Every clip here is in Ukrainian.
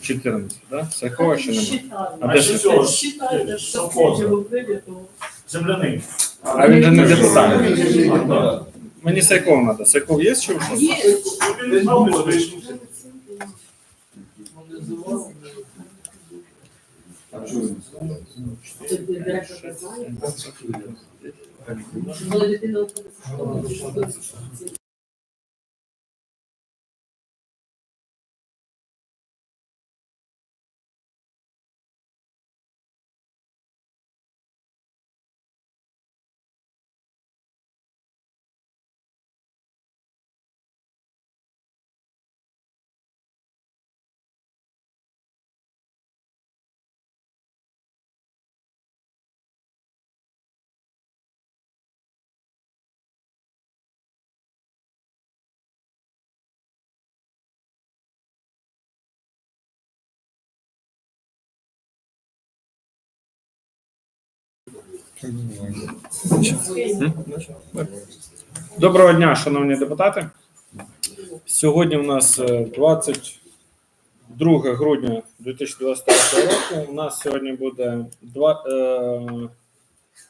Чотирнадцять, да? Сахова ще немає. А де ж- Считаю, Считаю, що Совхоза. Земляний. А він же не депутат. Мені Сайков треба. Сайков є чи що? є. Він знову вийшов. Директор знає. Коли дитина виходить з Доброго дня, шановні депутати. Сьогодні у нас е, 22 грудня 2024 року. У нас сьогодні буде два- е,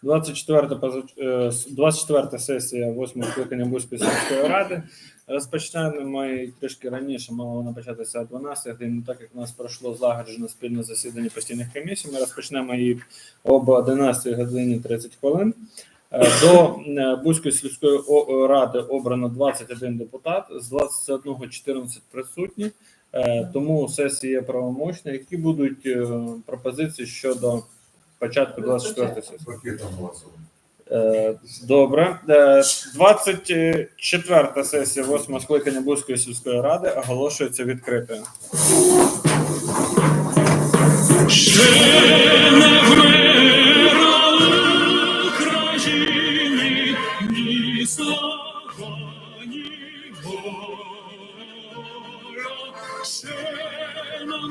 24 позач- е, с- 24 сесія 8 скликання Бузької сільської ради. Розпочнемо ми трішки раніше, мало вона початися о 12 годин, так як у нас пройшло злагоджене спільне засідання постійних комісій. Ми розпочнемо її об 11 годині 30 хвилин. Е, До е, Бузької сільської ради обрано 21 депутат, з 21 14 присутні, тому сесія є правомочна. Які будуть е, пропозиції щодо початку 24 сесії? Е, Добре. Е, 24 сесія 8 скликання Бузької сільської ради оголошується відкритою. Ще нам,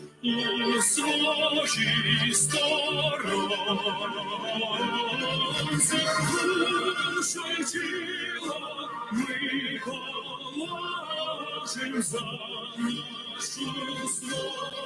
у своїй сторонці. Душу й тіло ми положим за нашу свободу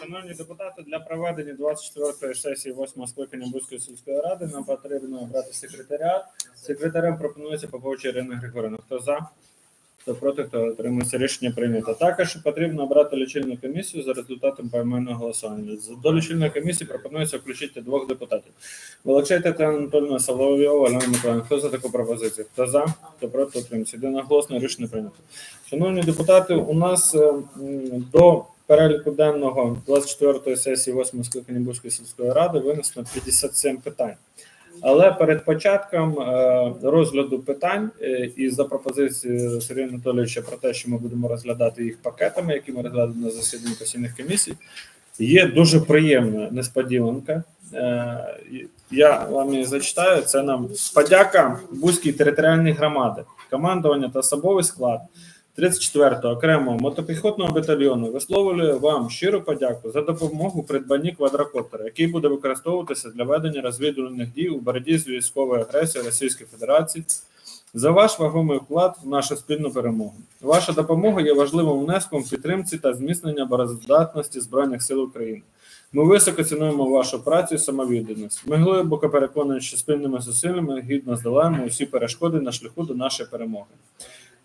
Шановні депутати, для проведення 24-ї сесії 8 скликання Бузької сільської ради нам потрібно обрати секретаріат. Секретарем пропонується Попович Ірина Григорівна. Хто за? Хто проти, хто утримується рішення прийнято. Також потрібно обрати лічильну комісію за результатом поіменного голосування. До лічильної комісії пропонується включити двох депутатів. Волочай Тетяна Анатольовна Соловйова, Олена Миколаївна. Хто за таку пропозицію? Хто за? Хто проти, утримується. Єдиноголосно рішення прийнято. Шановні депутати, у нас е, до переліку денного 24-ї сесії 8 скликання Бузької сільської ради винесено 57 питань. Але перед початком е, розгляду питань е, і за пропозицією Сергія Анатолійовича про те, що ми будемо розглядати їх пакетами, які ми розглядаємо на засіданні постійних комісій, є дуже приємна несподіванка. Е, Я вам її зачитаю. Це нам подяка Бузькій територіальній громади, командування та особовий склад 34-го окремого мотопіхотного батальйону висловлює вам щиру подяку за допомогу придбанні квадрокоптера, який буде використовуватися для ведення розвідувальних дій у боротьбі з військовою агресією Російської Федерації. За ваш вагомий вклад в нашу спільну перемогу. Ваша допомога є важливим внеском в підтримці та зміцнення обороздатності Збройних сил України. Ми високо цінуємо вашу працю і самовідданість. Ми глибоко переконані, що спільними зусиллями гідно здолаємо усі перешкоди на шляху до нашої перемоги.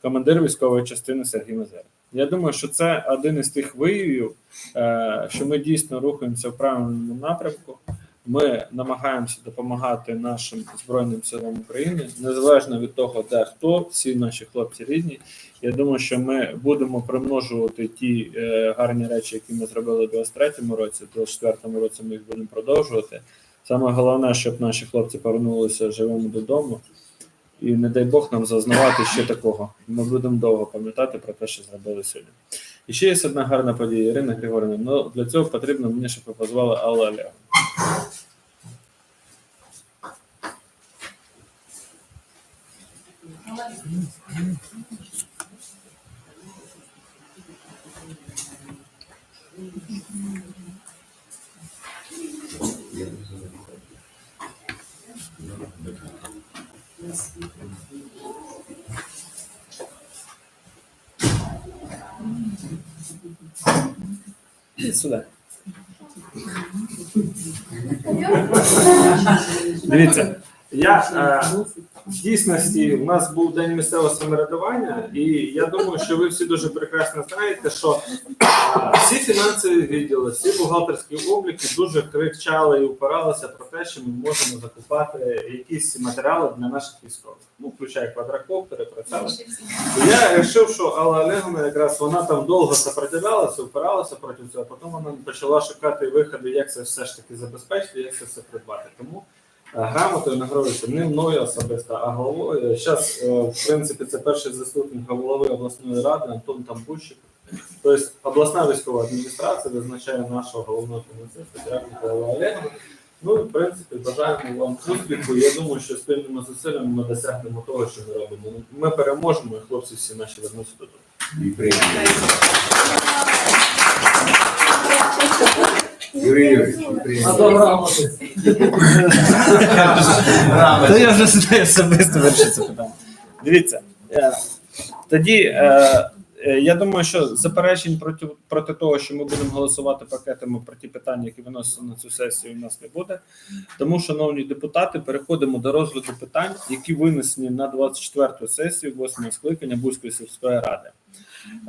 Командир військової частини Сергій Мазер. Я думаю, що це один із тих виявів, е, що ми дійсно рухаємося в правильному напрямку. Ми намагаємося допомагати нашим збройним силам України, незалежно від того, де хто, всі наші хлопці рідні. Я думаю, що ми будемо примножувати ті е, гарні речі, які ми зробили у 23-му році, у 24-му році ми їх будемо продовжувати. Саме головне, щоб наші хлопці повернулися живими додому. І не дай Бог нам зазнавати ще такого. Ми будемо довго пам'ятати про те, що зробили сьогодні. І ще є одна гарна подія, Ірина Григорівна. Ну для цього потрібно мені, щоб ви позвали Алла Олега. Ідіть сюди. Дивіться, я е, в дійсності у нас був день місцевого самоврядування, і я думаю, що ви всі дуже прекрасно знаєте, що всі фінансові відділи, всі бухгалтерські обліки дуже кричали і упиралися про те, що ми можемо закупати якісь матеріали для наших військових. Ну, включає квадрокоптери. І Я вирішив, що Алла Олеговна якраз вона там довго сопротивлялася, упиралася проти цього, а потім вона почала шукати виходи, як це все ж таки забезпечити, як це все придбати. Тому грамотою нагородиться не мною особисто, а головою. Зараз, в принципі, це перший заступник голови обласної ради Антон Тамбущик. Тобто обласна військова адміністрація визначає нашого головного фінансиста Дякую Алла Олеговна. Ну, в принципі, бажаємо вам успіху. Я думаю, що спільними зусиллями ми досягнемо того, що ми робимо. Ми переможемо, і хлопці всі наші вернуться додому. І прийняли. Юрій Юрійович, я вже сюди особисто вирішив це питання. Дивіться, е, тоді е, е, я думаю, що заперечень проти, проти того, що ми будемо голосувати пакетами про ті питання, які виносяться на цю сесію, у нас не буде. Тому, шановні депутати, переходимо до розгляду питань, які винесені на 24-ту сесію 8 скликання Бузької сільської ради.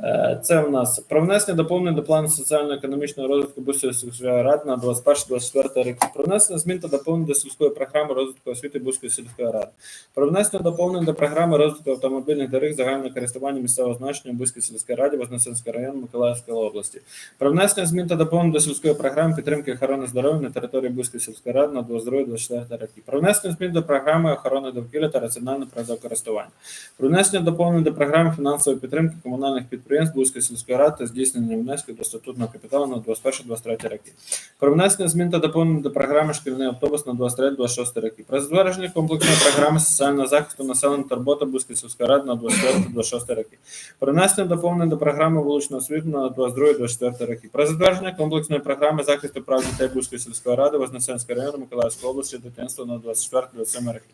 Е, Це в нас про внесення доповнень до плану соціально-економічного розвитку Бузької сільської ради на 21-24 роки. Про внесення змін та доповнень до сільської програми розвитку освіти Бузької сільської ради. Про внесення доповнень до програми розвитку автомобільних доріг загального користування місцевого значення Бузької сільської ради Вознесенського району Миколаївської області. Про внесення змін та доповнень до сільської програми підтримки охорони здоров'я на території Бузької сільської ради на 22-24 роки. Про внесення змін до програми охорони довкілля та раціонального призакористування. Про внесення доповнень до програми фінансової підтримки комунальних підприємств Бузької сільської ради та здійснення внесків до статутного капіталу на 21-23 роки. Про внесення змін та доповнень до програми шкільний автобус на 23-26 роки. Про затвердження комплексної програми соціального захисту населення та роботи Бузької сільської ради на 24-26 роки. Про внесення доповнень до програми вуличного освіту на 22-24 роки. Про затвердження комплексної програми захисту прав дітей Бузької сільської ради Вознесенського району Миколаївської області дитинства на 24-27 роки.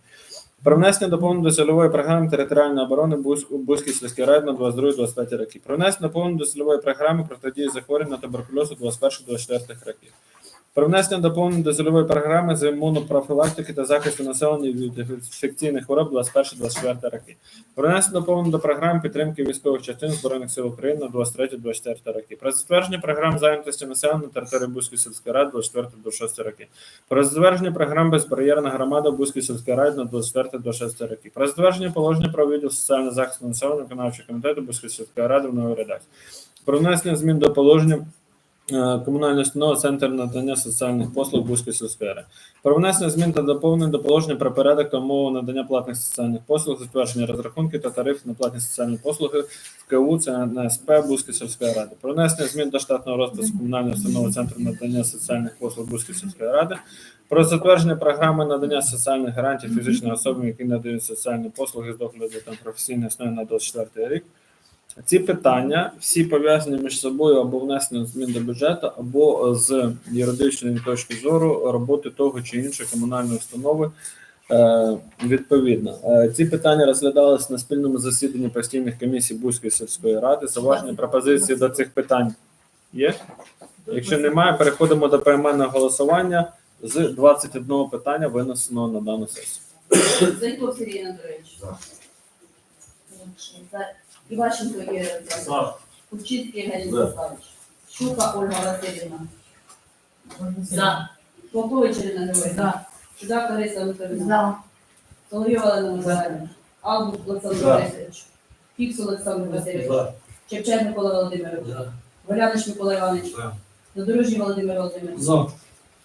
Про внесення доповнень до цільової програми територіальної оборони Бузь- Бузької сільської ради на 22-25 роки. Про внесення доповнень до цільової програми протидії захворювань на туберкульозу у 21-24 років. Про внесення доповнень до цільової програми з імунопрофілактики та захисту населення від інфекційних хвороб 21-24 роки. Про внесення доповнень до програм підтримки військових частин Збройних сил України на 23-24 роки. Про затвердження програм зайнятості населення на території Бузької сільської ради 24-26 роки. Про затвердження програм безбар'єрна громада Бузької сільської ради на 24-26 роки. Про затвердження положення про відділ соціального захисту населення виконавчого комітету Бузької сільської ради в новій редакції. Про внесення змін до положення комунальної установи Центр надання соціальних послуг Бузької сільської. Про внесення змін та доповнень до положення про порядок та умови надання платних соціальних послуг, затвердження розрахунки та тарифів на платні соціальні послуги в КУ це НСП Бузької сільської ради. Про внесення змін до штатного розпису комунальної установи Центру надання соціальних послуг Бузької сільської ради. Про затвердження програми надання соціальних гарантій фізичним особам, які надають соціальні послуги з догляду та професійної основи на 24 рік. Ці питання всі пов'язані між собою або внесенням змін до бюджету, або з юридичної точки зору роботи того чи іншої комунальної установи. Е, Відповідно, Е, ці питання розглядалися на спільному засіданні постійних комісій Бузької сільської ради. Заважні пропозиції до цих питань є. Якщо немає, переходимо до поіменного голосування з 21 питання, винесеного на дану сесію. Зайков Сергій Анатолійович. За. Іващенко Ігор Олександрович. За. Щука Ольга Васильівна. За. Попович Ірина Григорівна. За. Чудак Лариса Анатолійовна. За. Соловйова Олена Миколаївна. Албук Олександр Борисович. Фікс Олександр Васильович. За. Микола Володимирович. Волянич Микола Іванович. Задорожній Володимир Володимирович. За.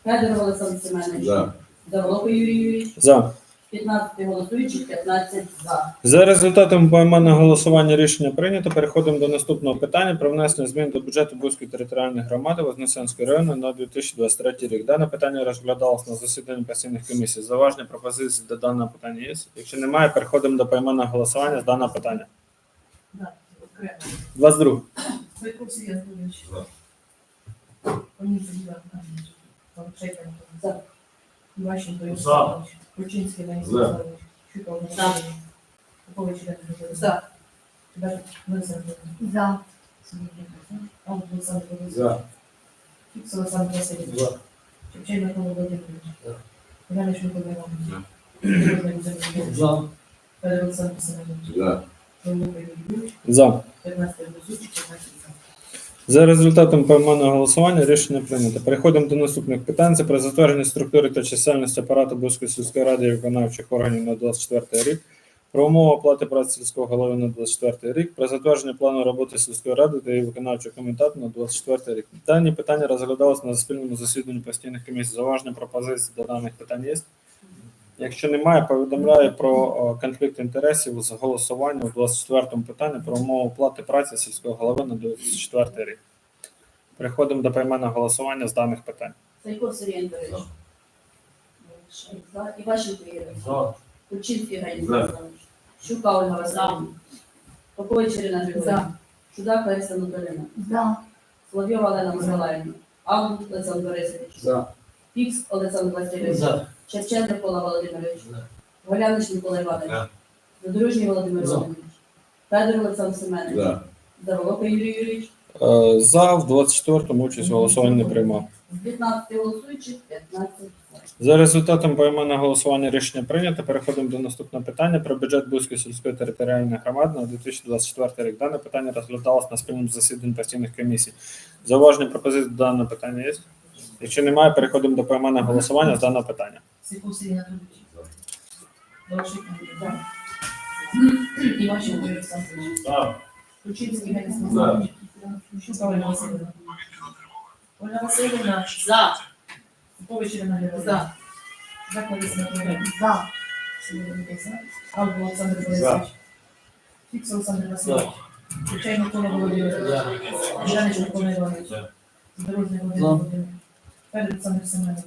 Федоров Олександр Семенович. За. Заволоко Юрій Юрійович. За. 15 голосуючих, 15 за. За результатами поіменного голосування рішення прийнято. Переходимо до наступного питання про внесення змін до бюджету Бузької територіальної громади Вознесенської району на 2023 рік. Дане питання розглядалось на засіданні постійних комісій. Заважні пропозиції до даного питання є. Якщо немає, переходимо до поіменного голосування з даного питання. 22. Зайков Сергій Анатолійович. За. Оніза Юрій Анатолійович. Павловченко За. Іващенко Ігор За. Олександрович. Кульчинський Леонід За. Михайлович. Щука Ольга За. Васильівна. Попович Ірина Григорівна. За. Лариса Анатолійовна. За. Олександр Борисович. За. Фікс Олександр Васильович. За. Чепчай Микола Володимирович. За. Іванович Микола Іванович. Володимир Володимирович. За. Федор Олександр Семенович. За. Юрій Юрійович. За. 15 голосуючих, 15 за. За результатом поіменного голосування рішення прийнято. Переходимо до наступних питань. Це про затвердження структури та чисельності апарату Бузької сільської ради і виконавчих органів на 24 рік. Про умови оплати праці сільського голови на 24 рік, про затвердження плану роботи сільської ради та її виконавчого комітету на 24 рік. Дані питання розглядалися на спільному засіданні постійних комісій. Заважні пропозиції до даних питань є. Якщо немає, повідомляю про конфлікт інтересів з голосуванням у 24 питанні про умови оплати праці сільського голови на 24 рік. Переходимо до поіменного голосування з даних питань. Зайков Сергій Анатолійович. За. Іващенко Ігор Олександрович. За. Євгеній За. Мирославович. Щука Ольга Васильівна. Попович Ірина Григорівна. Чудак Лариса Анатолійовна. За. Соловйова Олена Миколаївна. Албук Олександр Борисович. За. Фікс Олександр Васильович. За. Чепчай Микола Володимирович. За. Волянич Микола Іванович. За. Задорожній Володимир. Володимирович. Федор Олександр Семенович. За. Заволоко Юрій Юрійович. Е, За в 24-му участь в голосуванні не приймав. З 15 голосуючих, 15 за. За результатом поіменного голосування рішення прийнято. Переходимо до наступного питання про бюджет Бузької сільської територіальної громади на 2024 рік. Дане питання розглядалось на спільному засіданні постійних комісій. Зауваження пропозиції до даного питання є? Якщо немає, переходимо до поіменного голосування з даного питання. Зайков Сергій Анатолійович. Павловченко Антон. Іващенко Ігор Олександрович. За. Кульчинський Євгеній Михайлович. Щука Ольга Васильівна. Ольга Васильівна. За. Попович Ірина Григорівна. За. Лариса Анатолійовна. За. Сергій за. Албук Олександр Борисович. Фікс Олександр Васильович. Чепчай Микола Володимирович. Іванович Микола Іванович. За. Задорожний Володимир Володимирович. Федор Олександр Семенович.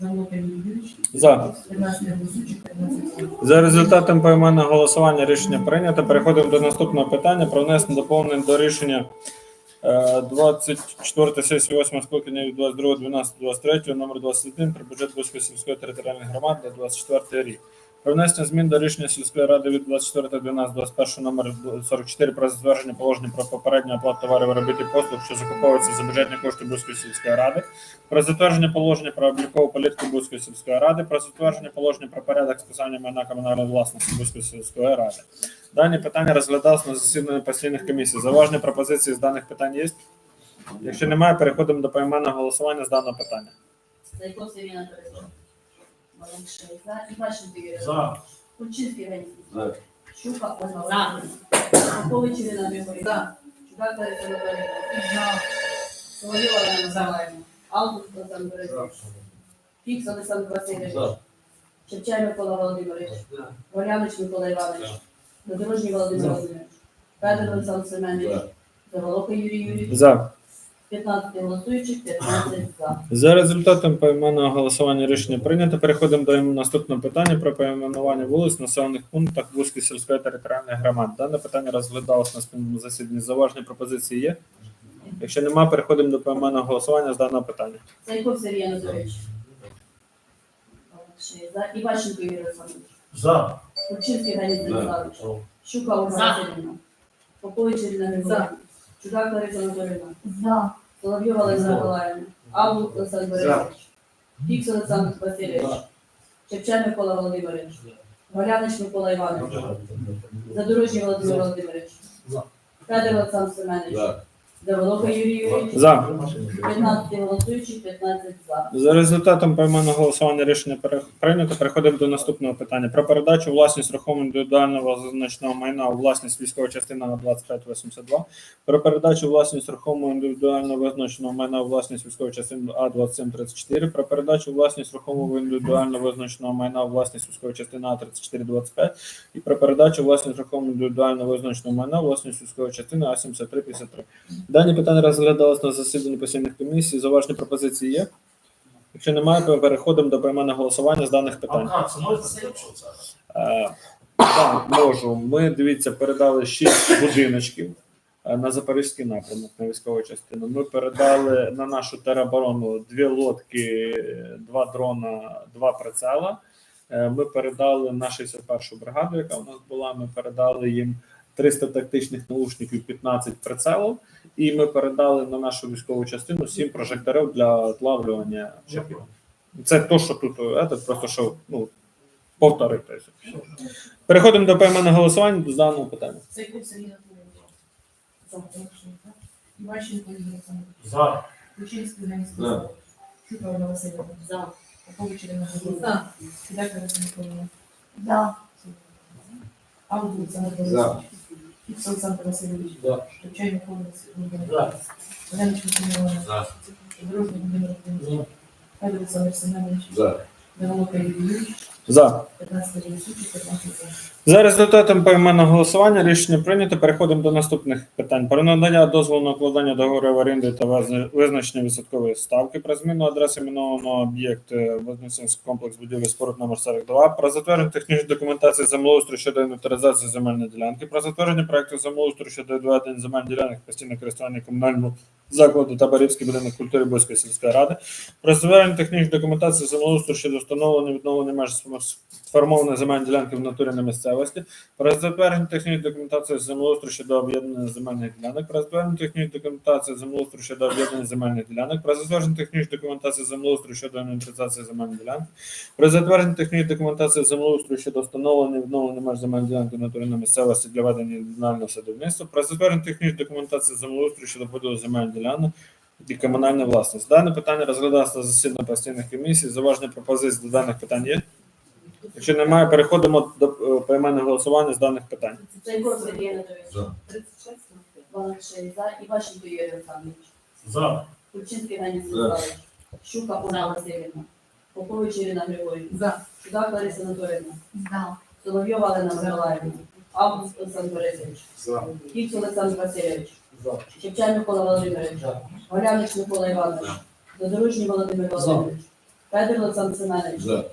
За. За. 15 голосуючих, 15 за. За результатом поіменного голосування рішення прийнято. Переходимо до наступного питання про внесення доповнень до рішення е, 24 сесії 8 скликання від 22.12.23 номер 21 про бюджет Буської сільської територіальної громади на 24 рік. Про внесення змін до рішення сільської ради від 24.12.21 номер 44 про затвердження положення про попередню оплату товарів робіт і послуг, що закуповуються за бюджетні кошти Бузької сільської ради. Про затвердження положення про облікову політику Бузької сільської ради, про затвердження положення про порядок списання майна комунальної власності Бузької сільської ради. Дані питання розглядалися на засіданні постійних комісій. Заважні пропозиції з даних питань є? Якщо немає, переходимо до поіменного голосування з даного питання. Зайков Сергій Анатолійович. Маланшей. За. Іващенко Ігор Олександрович. За. Кульчинський Євгеній За. Михайлович. Щука Ольга Васильівна. Попович Ірина Григорівна. За. Чудак Лариса Анатолійовна. За. Соловйова Олена Миколаївна. Албук Олександр Борисович. Фікс Олександр Васильович. За. Чепчай Микола Володимирович. За. Волянич Микола Іванович. Задорожній Володимир За. Володимирович. Федор Олександр Семенович. За. Заволока Юрій Юрійович. За. 15 голосуючих, 15 за. За результатом поіменного голосування рішення прийнято. Переходимо до наступного питання про поіменування вулиць в населених пунктах Бузької сільської територіальної громади. Дане питання розглядалось на спільному засіданні. Заважні пропозиції є? Якщо немає, переходимо до поіменного голосування з даного питання. Зайков Сергій Анатолійович. За. Іващенко Юрій Олександрович. За. Кульчинський Леонід Станіславович. Щука Ольга Васильівна. Попович Ірина Григорівна. Чудак Лариса Анатоліївна. За. Соловйова Лариса Миколаївна. Август Олександр Борисович. Фікс Олександр Васильович. Шевчен Микола Володимирович. Голянич Микола Іванович. Задорожній Володимир Володимирович. Федор Олександр Семенович. Заволока Юрій Юрійович. За. 15 голосуючих, 15 за. За результатом поіменного голосування рішення прийнято. Переходимо до наступного питання. Про передачу власність рухомого індивідуального зазначеного майна у власність військової частини на 2582. Про передачу власність рухомого індивідуального визначеного майна у власність військової частини А2734. Про передачу власність рухомого індивідуального визначеного майна у власність військової частини А3425. І про передачу власність рухомого індивідуального визначеного майна у власність військової частини А7353. Дані питання розглядалось на засіданні постійних комісій. Зауважні пропозиції є? Якщо немає, то переходимо до поіменного голосування з даних питань. А, це можна сказати, що це? Е, Так, можу. Ми дивіться, передали шість будиночків е, на запорізький напрямок на військову частину. Ми передали на нашу тероборону дві лодки, е, два дрона, два прицела. Ми передали на 61-шу бригаду, яка у нас була. Ми передали їм 300 тактичних наушників, 15 прицелів. І ми передали на нашу військову частину 7 прожекторів для отлавлювання чіпів. Це то, що тут, е, це просто що ну, повторити. Переходимо до поіменного голосування з даного питання. За. Молодший. Іващенко. За. Кульчинський Леонід Станіславович. Щука Ольга Васильівна. За. Попович Ірина Григорівна. За. Чудак Лариса Миколаївна. За. Август Олександр За. Фікс Олександр Васильович. За. Шевчай Микола Да. Голянич Микола Іванович. За. Дорожній Володимир Володимирович. Федор Олександр Семенович. За. Заволока Юрій За. 15 голосуючих, 15 за. За результатом поіменного голосування рішення прийнято. Переходимо до наступних питань. Про надання дозволу на укладання в оренди та визначення відсоткової ставки, про зміну адреси іменованого об'єкту Вознесенський комплекс будівлі споруд номер 42, про затвердження технічної документації землеустрою щодо інвентаризації земельної ділянки, про затвердження проекту землеустрою щодо відведення земельних ділянок постійного користування комунальному закладу Табарівський будинок культури Бузької сільської ради, про затвердження технічної документації землеустрою щодо встановлення відновлення меж сформованої земельної ділянки в натурі на місцевості, про затвердження технічної документації землеустрою щодо об'єднання земельних ділянок, про затвердження технічної документації землеустрою щодо об'єднання земельних ділянок, про затвердження технічної документації землеустрою щодо інвентаризації земельних ділянок, про затвердження технічної документації землеустрою щодо встановлення і відновлення меж земельних ділянок на місцевості для ведення індивідуального садівництва, про затвердження технічної документації землеустрою щодо поділу земельних ділянок і комунальна власність. Дане питання розглядалося на засіданні постійних комісій. Заважні пропозиції до даних питань є. Якщо немає, переходимо до е, поіменного голосування з даних питань. Зайков Сергій Анатолійович. За. 36. Молодший. За. Іващенко Юрій Олександрович. За. Кульчинський. Щука Ольга Васильівна. Попович Ірина Григорівна. За. Чудак Лариса Анатоліївна. За. Соловйова Олена Миколаївна. Август Олександр Борисович. За. Фікс Олександр Васильович. За. Шевчан Микола Володимирович. Голянич Микола Іванович. Задорожній Володимир Володимирович. Федор Олександр Семенович. За.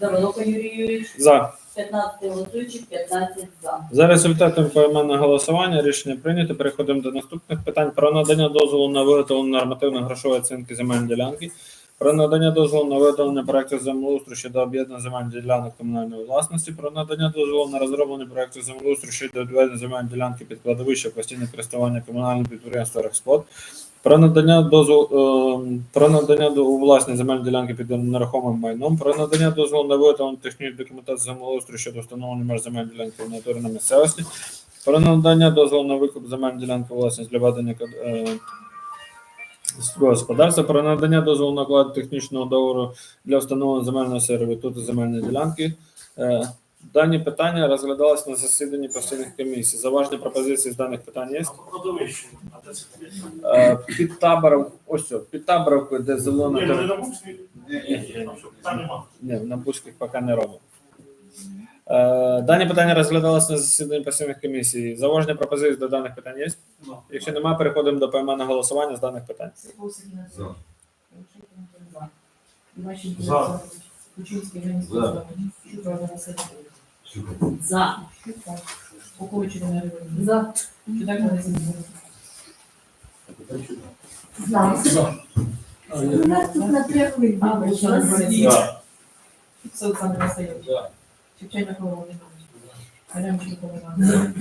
Заволока Юрій Юрійович. За. 15 голосуючих, 15 за. За результатами поіменного голосування рішення прийнято. Переходимо до наступних питань про надання дозволу на виготовлення нормативної грошової оцінки земельної ділянки, про надання дозволу на виготовлення проекту землеустрою щодо об'єднання земельних ділянок комунальної власності, про надання дозволу на розроблення проекту землеустрою щодо відведення земельної ділянки під кладовище постійне користування комунального підприємства «Рекспорт», про надання дозволу е, про надання до у власні земельні ділянки під нерухомим майном, про надання дозволу на виготовлення технічної документації землеустрою щодо встановлення меж земельної ділянки в натурі на місцевості, про надання дозволу на викуп земельної ділянки власність для ведення е, господарства, про надання дозволу на укладення технічного договору для встановлення земельного сервітуту земельної ділянки. Дані питання розглядалися на засіданні постійних комісій. Заважні пропозиції з даних питань є? Е, Під табором, ось о, під таборовкою, де зелена. Ні, ну, не на Бузькій. Ні, ні. Там нема. Ні, на Бузьких поки не робимо. Е, Дані питання розглядалися на засіданні постійних комісій. Зауваження пропозиції до даних питань є? Якщо немає, переходимо до поіменного голосування з даних питань. За. За. За. Кучинський За. Станіславович. Щука Олена Васильовна. За. Щука. Попович Ірина. За. Чудак Миколаївна. За. У нас тут на трьох Борисович. За. Фікс Олександр Васильович. Шевченко Павло Володимирович. Аремченко Іван.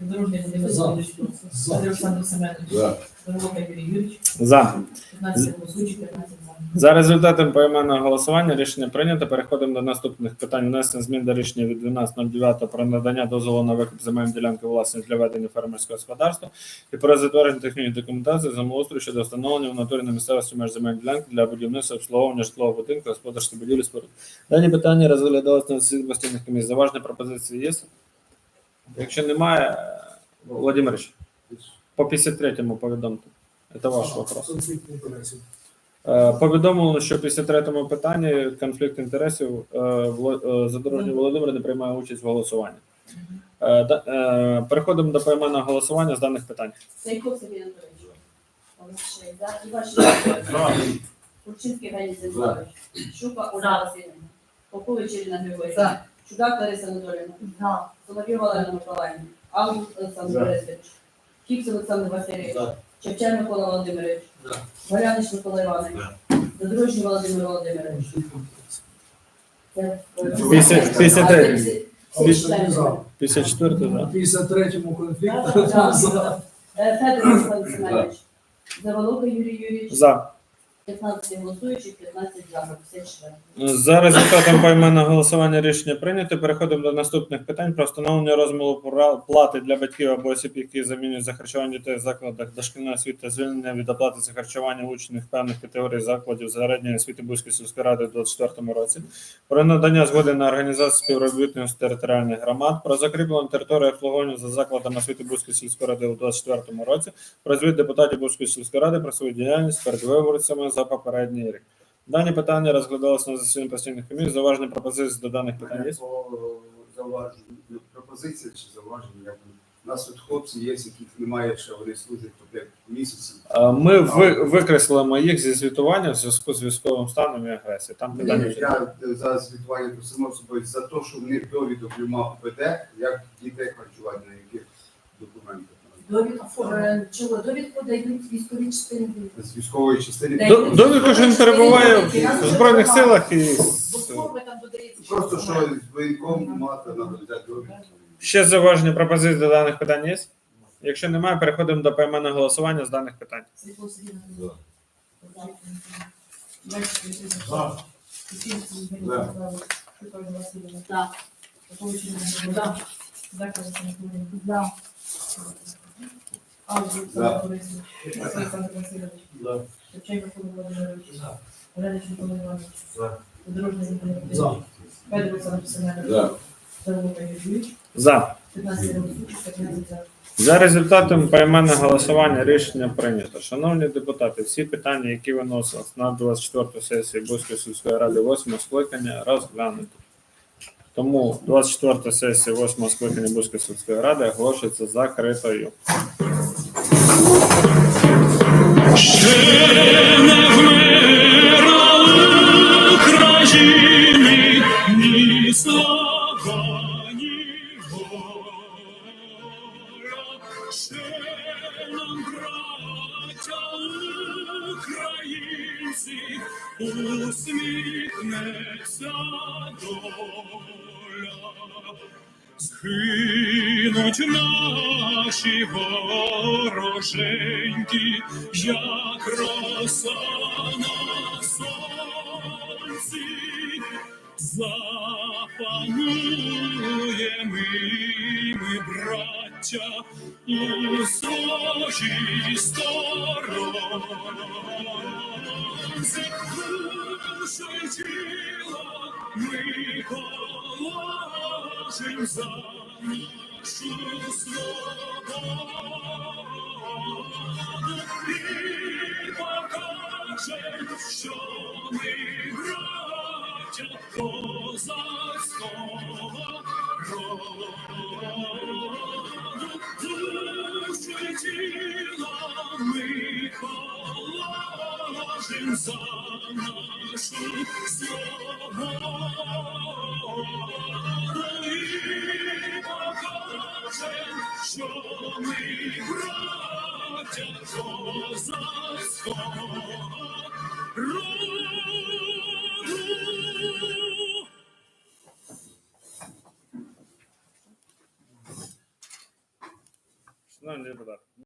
Дорожній Володимир За. Васильович. За. Олександр Семенович. За. Заволока Юрій Юрійович. За. 15 голосуючих, 15 за. За результатом поіменного голосування рішення прийнято. Переходимо до наступних питань. Внесення змін до рішення від 12.09 про надання дозволу на викуп земельної ділянки власності для ведення фермерського господарства і про затвердження технічної документації землеустрою щодо встановлення в натурі на місцевості меж земельної ділянки для будівництва обслуговування житлового будинку, господарської будівлі споруд. Дані питання розглядалися на засіданні постійних комісій. Заважні пропозиції є? Якщо немає, Володимирович, по 53-му повідомте. Це ваш вопрос. Е, Повідомлено, що в 53-му питанні конфлікт інтересів е, е, Задорожній Володимир не приймає участь в голосуванні. Переходимо до поіменного голосування з даних питань. Сеньков Сергій Анатолійович. Ольга Васильівна. Попович Ірина Григорівна. Чудак Лариса Анатолійовна. Соловйова Олена Миколаївна. Август Олександр Борисович. Кіпс Олександр Васильович. Чевчай Микола Володимирович. Валянич Микола Іванович. Задорожній Володимир Володимирович. Це, е, 50 53. А, 50. За. 54 за. 53-му конфлікту. Е, Федор Олександр Семенович. Заволока Юрій Юрійович. За. 15 голосуючих, 15 за, 54. За результатом поіменного голосування рішення прийнято. Переходимо до наступних питань про встановлення розміру плати для батьків або осіб, які замінюють за харчування дітей в закладах дошкільної освіти звільнення від оплати за харчування учнів певних категорій закладів середньої освіти Бузької сільської ради у 2024 році. Про надання згоди на організацію співробітності територіальних громад, про закріплення території обслуговування за закладами освіти Бузької сільської ради у 2024 році, про звіт депутатів Бузької сільської ради про свою діяльність перед виборцями за попередній рік. Дані питання розглядалися на засіданні постійних комісій. Зауважені пропозиції до даних питань є? По зауваженню, пропозиція чи зауваження, як вони? У нас тут хлопці є, яких немає, що вони служать по 5 місяців. Ми ви, викреслимо їх зі звітування в зв'язку з військовим станом і агресією. Там питання. Ні, Я за звітування само собою за те, що в них довідок нема УПД, як дітей харчувати, на. Довідку, е, чого довідку дають військові частини. З військової частини. До- Довідку, що він перебуває в Збройних силах і Бо там додається. Просто що з воєнком мати на взяти довідку. ще зауважені пропозиції до даних питань є? Якщо немає, переходимо до поіменного голосування з даних питань. Сліпов Сергій Анатолійович. Іващенко Олександр За. Олександр Борисович. Олександр Васильович. Шевченко Володимирович. За. Микола Іванович. За. Задорожній Володимир За. Васильович. Олександр Семенович. За. Заволока Юрійович. За. 15 голосуючих, 15 за. За результатом поіменного голосування рішення прийнято. Шановні депутати, всі питання, які виносились на 24 сесію Бузької сільської ради 8 скликання, розглянуті. Тому 24 сесія 8 скликання Бузької сільської ради оголошується закритою. Українці, усміхнеться доля. Згинуть наші вороженьки, як роса на сонці, запануємо ми, браття, у своїй сторонці. Душу й тіло ми положим за нашу свободу